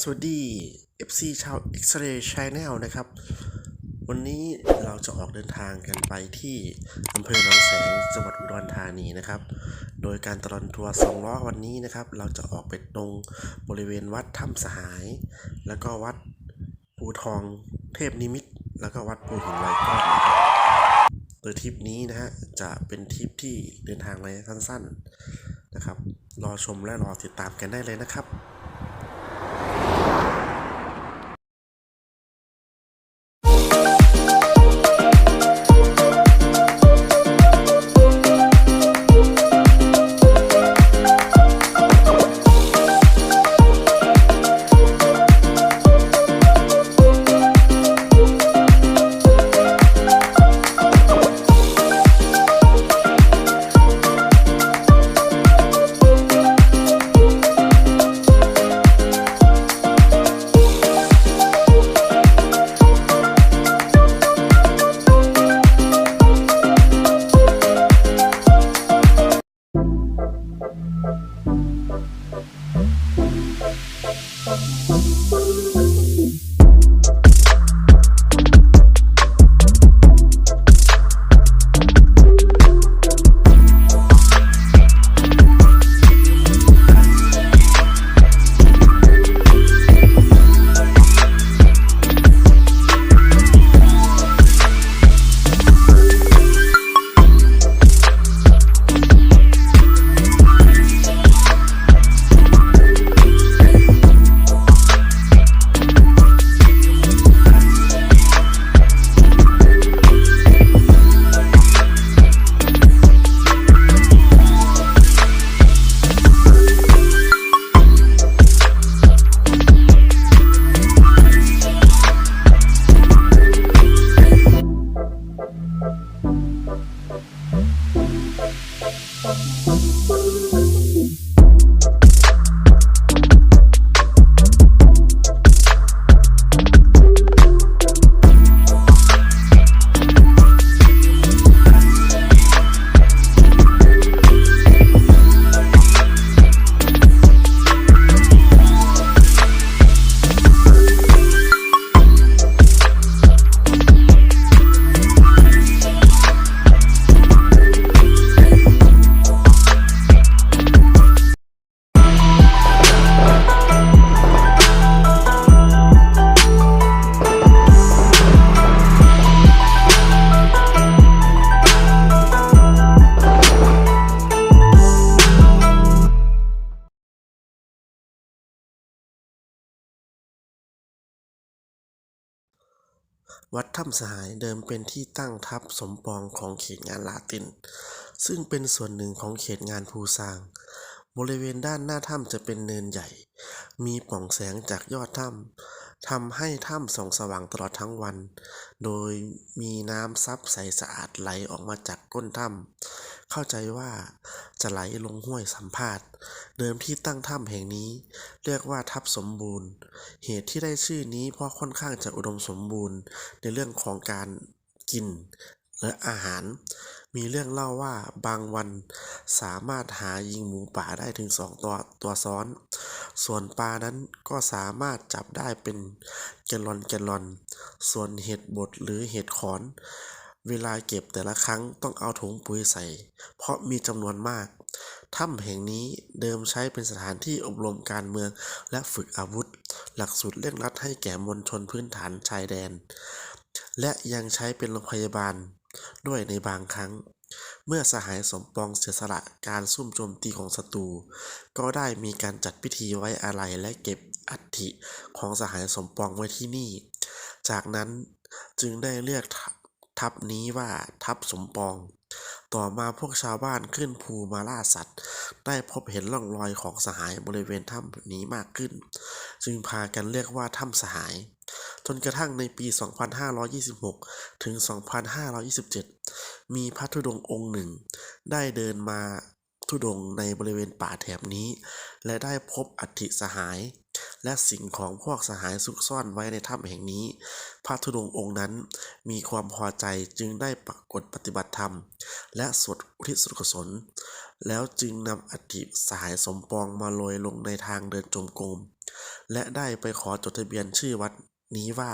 สวัสดี FC ชาว X-Ray Channel นะครับ วันนี้เราจะออกเดินทางกันไปที่อำเภอหนองแสงจังหวัดอุดรธานีนะครับ โดยการตลอดทัวร์สองล้อวันนี้นะครับ เราจะออกไปตรงบริเวณวัดถ้ำสหาย แล้วก็วัดปูทองเทพนิมิต แล้วก็วัดปูหินลอยก้อนโดยทริปนี้นะฮะจะเป็นทริปที่เดินทางระยะสั้น ๆนะครับ รอชมและรอติดตามกันได้เลยนะครับ วัดถ้ำสหายเดิมเป็นที่ตั้งทัพสมปองของเขตงานลาติน ซึ่งเป็นส่วนหนึ่งของเขตงานภูซาง บริเวณด้านหน้าถ้ำจะเป็นเนินใหญ่ มีป่องแสงจากยอดถ้ำทำให้ถ้ำส่องสว่างตลอดทั้งวัน โดยมีน้ำซับใสสะอาดไหลออกมาจากก้นถ้ำ เข้าใจว่าจะไหลลงห้วยสัมภาษณ์ เดิมที่ตั้งถ้ำแห่งนี้ เรียกว่าทับสมบูรณ์ เหตุที่ได้ชื่อนี้เพราะค่อนข้างจะอุดมสมบูรณ์ในเรื่องของการกินและอาหาร มีเรื่องเล่าว่าบางวันสามารถหายิงหมูป่าได้ถึงสองตัวตัวซ้อน ส่วนปลานั้นก็สามารถจับได้เป็นแกลลอนแกลลอน ส่วนเห็ดบดหรือเห็ดขอน เวลาเก็บแต่ละครั้งต้องเอาถุงปุ๋ยใส่ เพราะมีจำนวนมาก ถ้ำแห่งนี้เดิมใช้เป็นสถานที่อบรมการเมืองและฝึกอาวุธ หลักสูตรเร่งรัดให้แก่มวลชนพื้นฐานชายแดน และยังใช้เป็นโรงพยาบาลด้วยในบางครั้ง เมื่อสหายสมปองเสียสละการซุ่มโจมตีของศัตรู ก็ได้มีการจัดพิธีไว้อาลัยและเก็บอัฐิของสหายสมปองไว้ที่นี่ จากนั้นจึงได้เรียก ทัพนี้ว่าทัพสมปอง ต่อมาพวกชาวบ้านขึ้นภูมาล่าสัตว์ ได้พบเห็นร่องรอยของสหายบริเวณถ้ำนี้มากขึ้น จึงพากันเรียกว่าถ้ำสหาย จนกระทั่งในปี 2526 ถึง 2527 มีพระธุดงค์องค์หนึ่ง ได้เดินมา ธุดงในบริเวณป่าแถบนี้ และได้พบอัฐิสหาย และสิ่งของพวกสหายซุกซ่อนไว้ในถ้ำแห่งนี้ พระธุดงองค์นั้นมีความพอใจจึงได้ปรากฏปฏิบัติธรรม และสวดอุทิศส่วนกุศล แล้วจึงนำอัฐิสหายสมปองมาโรยลงในทางเดินจมกรมและได้ไปขอจดทะเบียนชื่อวัดนี้ว่า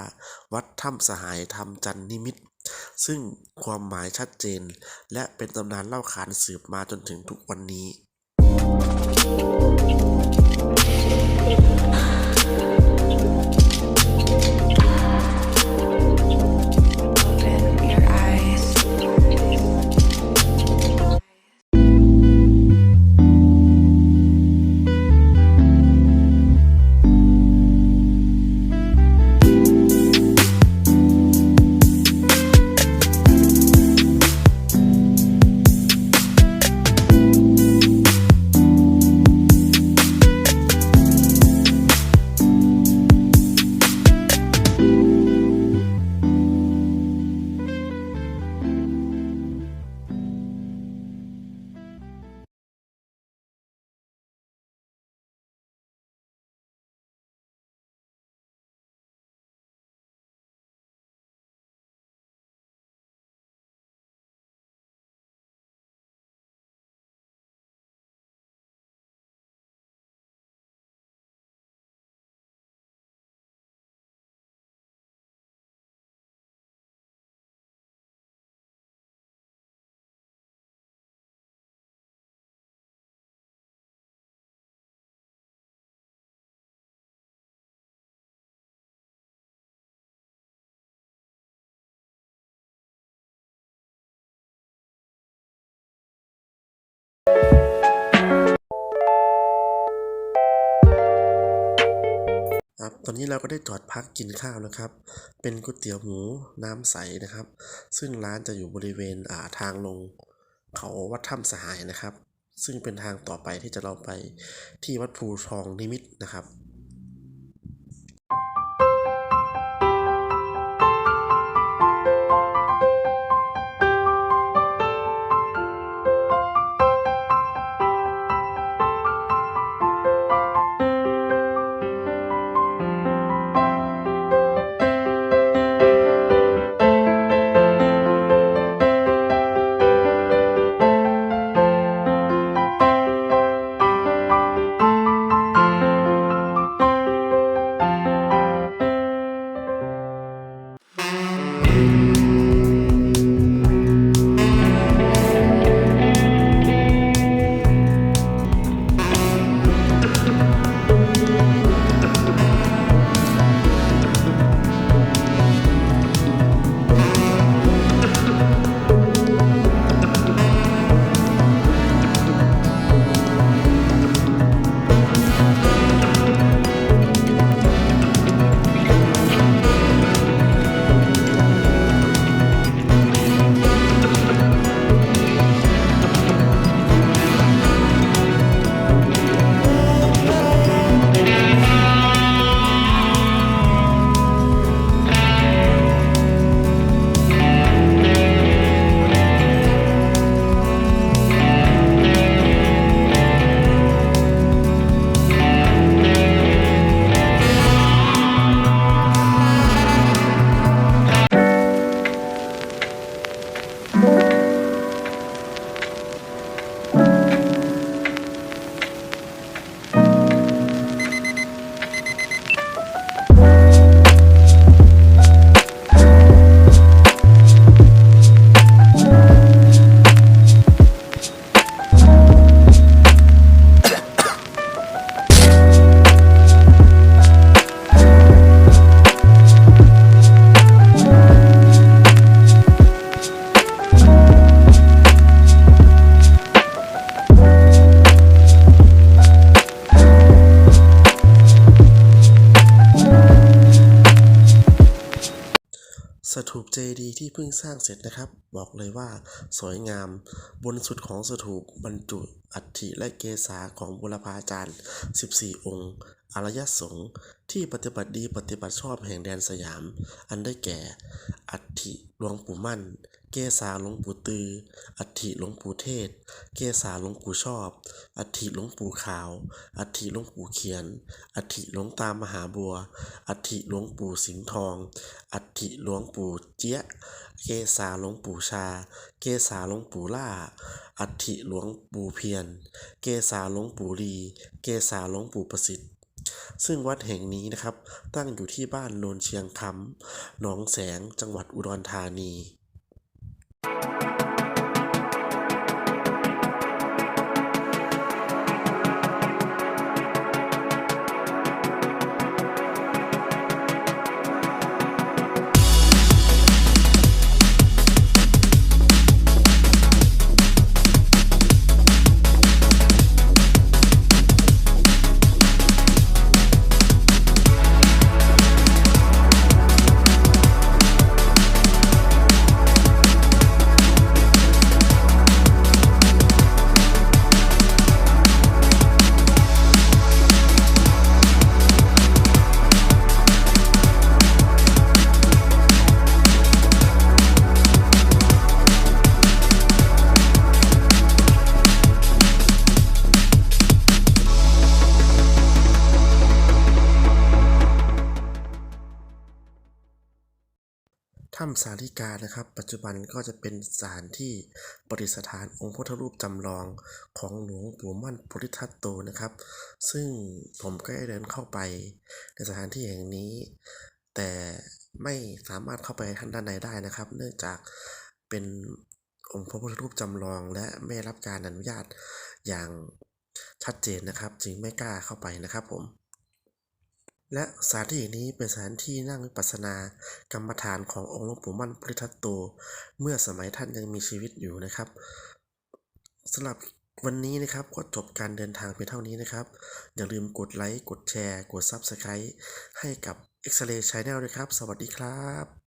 วัดถ้ำสหายธรรมจันนิมิตร ซึ่งความหมายชัดเจน และเป็นตำนานเล่าขานสืบมาจนถึงทุกวันนี้ ครับ ตอนนี้เราก็ได้จอดพักกินข้าวนะครับ เป็นก๋วยเตี๋ยวหมูน้ำใสนะครับ ซึ่งร้านจะอยู่บริเวณอ่าทางลงเขาวัดถ้ำสหายนะครับ ซึ่งเป็นทางต่อไปที่จะเราไปที่วัดภูทองนิมิตรนะครับ ถูปเจดีย์ที่เพิ่งสร้างเสร็จนะครับ บอกเลยว่าสวยงามบนสุดของสถูปบรรจุอัฐิและเกศาของบุรพาจารย์ 14 องค์อารยสงฆ์ที่ปฏิบัติดีปฏิบัติชอบแห่งแดนสยาม อันได้แก่ อัฐิหลวงปู่มั่น เกศาหลวงปู่ตือ อัฐิหลวงปู่เทศ เกศาหลวงปู่ชอบ อัฐิหลวงปู่ขาว อัฐิหลวงปู่เขียน อัฐิหลวงตามหาบัว อัฐิหลวงปู่สิงห์ทอง อัฐิหลวงปู่เจี๊ยะ เกศาหลวงปู่ชา เกศาหลวงปู่ล่า อัฐิหลวงปู่เพียรเกศาหลวงปู่ลี เกศาหลวงปู่ประสิทธิ์ซึ่งวัดแห่งนี้นะครับตั้งอยู่ที่บ้านโนนเชียงคำหนองแสงจังหวัดอุดรธานี ถ้ำสาลิกานะครับ ปัจจุบันก็จะเป็นสถานที่ประดิษฐานองค์พุทธรูปจำลองของหลวงปู่มั่นปุริทัตโตนะครับ ซึ่งผมก็ได้เดินเข้าไปในสถานที่แห่งนี้ แต่ไม่สามารถเข้าไปทางด้านในได้นะครับ เนื่องจากเป็นองค์พระพุทธรูปจำลองและไม่รับการอนุญาตอย่างชัดเจนนะครับ จึงไม่กล้าเข้าไปนะครับผม และสถานที่นี้เป็นสถานที่นั่งวิปัสสนากรรมฐานขององค์หลวงปู่มั่นปริทัตโต เมื่อสมัยท่านยังมีชีวิตอยู่นะครับสำหรับวันนี้นะครับก็จบการเดินทางเพียงเท่านี้นะครับ อย่าลืมกดไลค์ กดแชร์ กด Subscribe ให้กับ X-Ray Channel ด้วยครับ สวัสดีครับ